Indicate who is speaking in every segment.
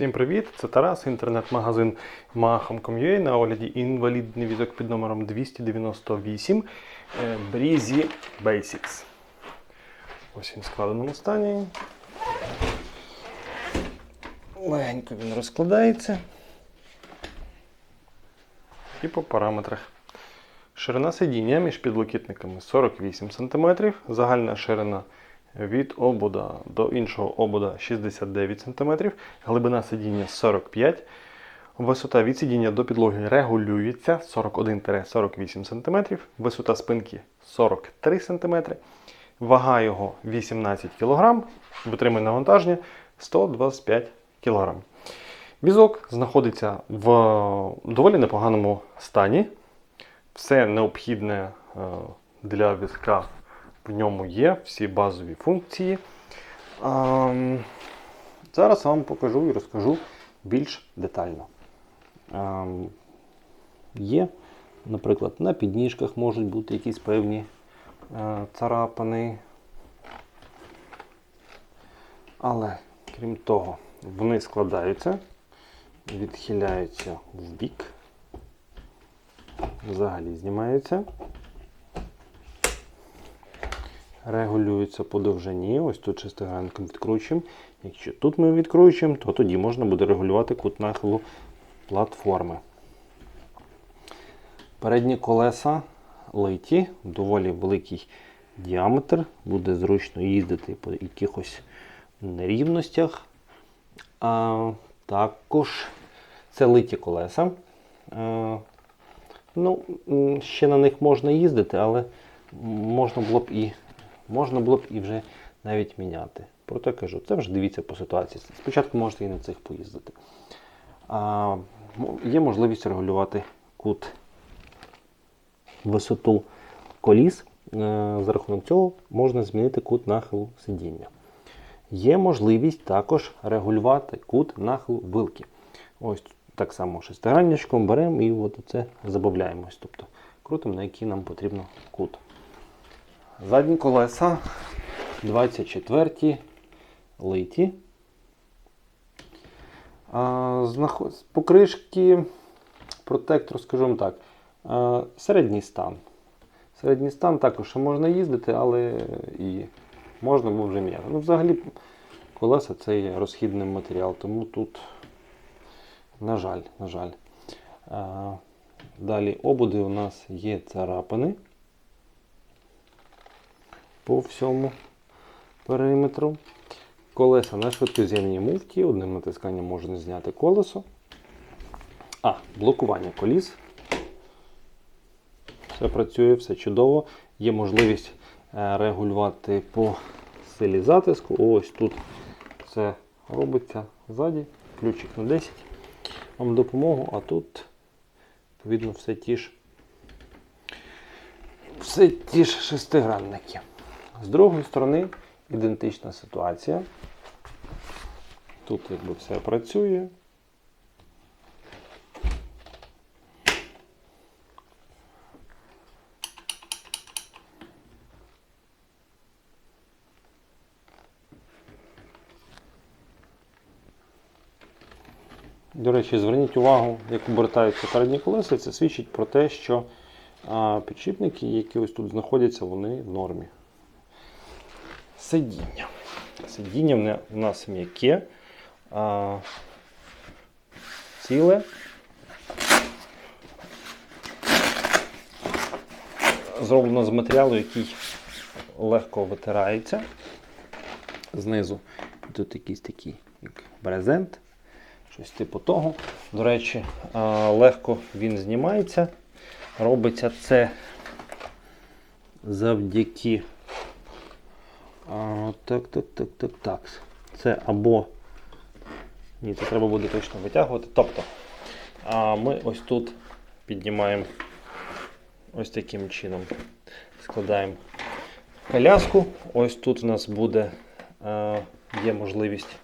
Speaker 1: Всім привіт! Це Тарас, інтернет-магазин Maham.com.ua на огляді інвалідний візок під номером 298 е, Breezy Basics. Ось він в складеному стані. Легенько він розкладається. І по параметрах. Ширина сидіння між підлокітниками 48 см, загальна ширина від обода до іншого обода 69 см, глибина сидіння 45 Висота від сидіння до підлоги регулюється 41-48 см, висота спинки 43 см, вага його 18 кг, витримує навантаження 125 кг. Візок знаходиться в доволі непоганому стані. Все необхідне е, для візка в ньому є, всі базові функції. Зараз вам покажу і розкажу більш детально. Є, наприклад, на підніжках можуть бути якісь певні е, царапини. Але, крім того, вони складаються, відхиляються в бік, взагалі знімаються регулюється по довжині. Ось тут шестигранником відкручуємо. Якщо тут ми відкручуємо, то тоді можна буде регулювати кут нахилу платформи. Передні колеса литі, доволі великий діаметр, буде зручно їздити по якихось нерівностях. А, Також це литі колеса. Ну, Ще на них можна їздити, але можна було б і можна було б і вже навіть міняти. Проте кажу, це вже дивіться по ситуації. Спочатку можете і на цих поїздити. А, Є можливість регулювати кут висоту коліс. Е, За рахунок цього можна змінити кут нахилу сидіння. Є можливість також регулювати кут нахилу вилки. Ось так само шестигранничком беремо і от це забавляємось. Тобто крутимо, на який нам потрібно кут. Задні колеса 24 литі. Покришки, протектор, скажімо так, середній стан. Середній стан також можна їздити, але і можна було вже міняти. Ну, взагалі, колеса це є розхідний матеріал, тому тут, на жаль, на жаль. Далі обуди у нас є царапини по всьому периметру. Колеса на швидкоз'ємній муфті. Одним натисканням можна зняти колесо. А, блокування коліс. Все працює, все чудово. Є можливість е, регулювати по силі затиску. Ось тут це робиться ззаді. Ключик на 10. Вам допомогу, а тут, відповідно, все ті ж все ті ж шестигранники. З другої сторони ідентична ситуація. Тут якби все працює. До речі, зверніть увагу, як обертаються передні колеса, це свідчить про те, що підшипники, які ось тут знаходяться, вони в нормі. Сидіння. Сидіння в нас м'яке, ціле. Зроблено з матеріалу, який легко витирається. Знизу тут якийсь такий як брезент, щось типу того. До речі, легко він знімається. Робиться це завдяки Так, так, так, так, так. Це або. Ні, це треба буде точно витягувати. Тобто а ми ось тут піднімаємо ось таким чином. Складаємо коляску. Ось тут у нас буде є можливість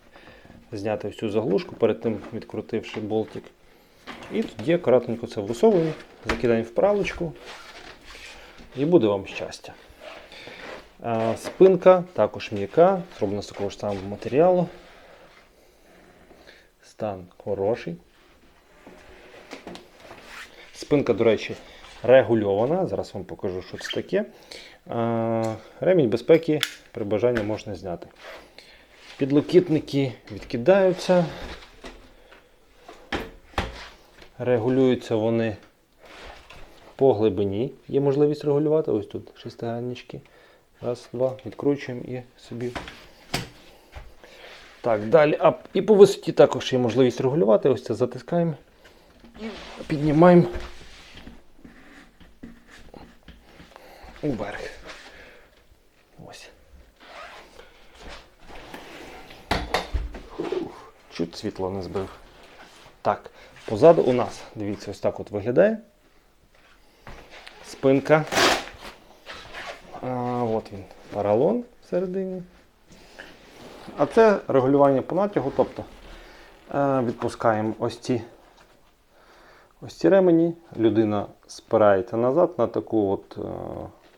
Speaker 1: зняти ось цю заглушку, перед тим відкрутивши болтик. І тоді акуратненько це висовуємо, закидаємо в правочку і буде вам щастя. Спинка також м'яка, зроблена з такого ж самого матеріалу. Стан хороший. Спинка, до речі, регульована. Зараз вам покажу, що це таке. Ремінь безпеки при бажанні можна зняти. Підлокітники відкидаються. Регулюються вони по глибині. Є можливість регулювати. Ось тут шестиграннички. Раз, два, відкручуємо і собі. Так, далі. А, і по висоті також є можливість регулювати. Ось це затискаємо піднімаємо уверх. Ось. Чуть світло не збив. Так, позаду у нас, дивіться, ось так от виглядає. Спинка. А, от він, поролон всередині. А це регулювання по натягу, тобто е, відпускаємо ось ці, ось ці ремені, людина спирається назад на таку от, е,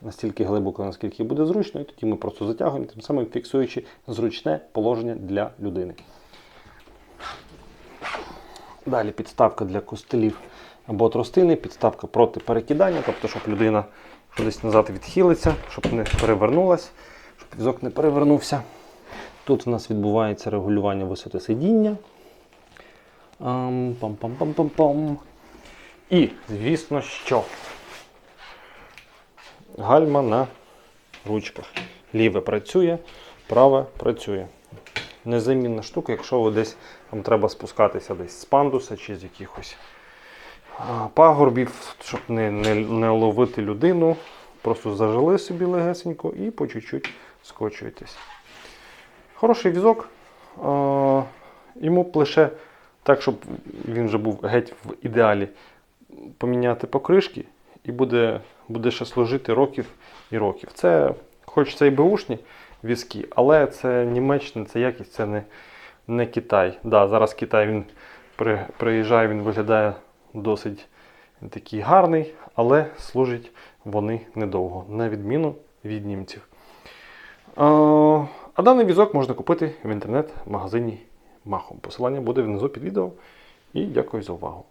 Speaker 1: настільки глибоко, наскільки буде зручно, і тоді ми просто затягуємо, тим самим фіксуючи зручне положення для людини. Далі підставка для костелів або тростини, підставка проти перекидання, тобто, щоб людина що десь назад відхилиться, щоб не перевернулась, щоб візок не перевернувся. Тут у нас відбувається регулювання висоти сидіння. Ам, Пам-пам-пам-пам-пам. І, звісно, що гальма на ручках. Ліве працює, праве працює. Незамінна штука, якщо ви десь вам треба спускатися десь з пандуса чи з якихось пагорбів, щоб не, не, не ловити людину. Просто зажили собі легесенько і по чуть-чуть скочуєтесь. Хороший візок. А, йому лише так, щоб він вже був геть в ідеалі, поміняти покришки і буде, буде ще служити років і років. Це, хоч це і беушні візки, але це Німеччина, це якість, це не, не Китай. Да, зараз Китай він при, приїжджає, він виглядає досить такий гарний, але служать вони недовго, на відміну від німців. А, даний візок можна купити в інтернет-магазині Махом. Посилання буде внизу під відео. І дякую за увагу.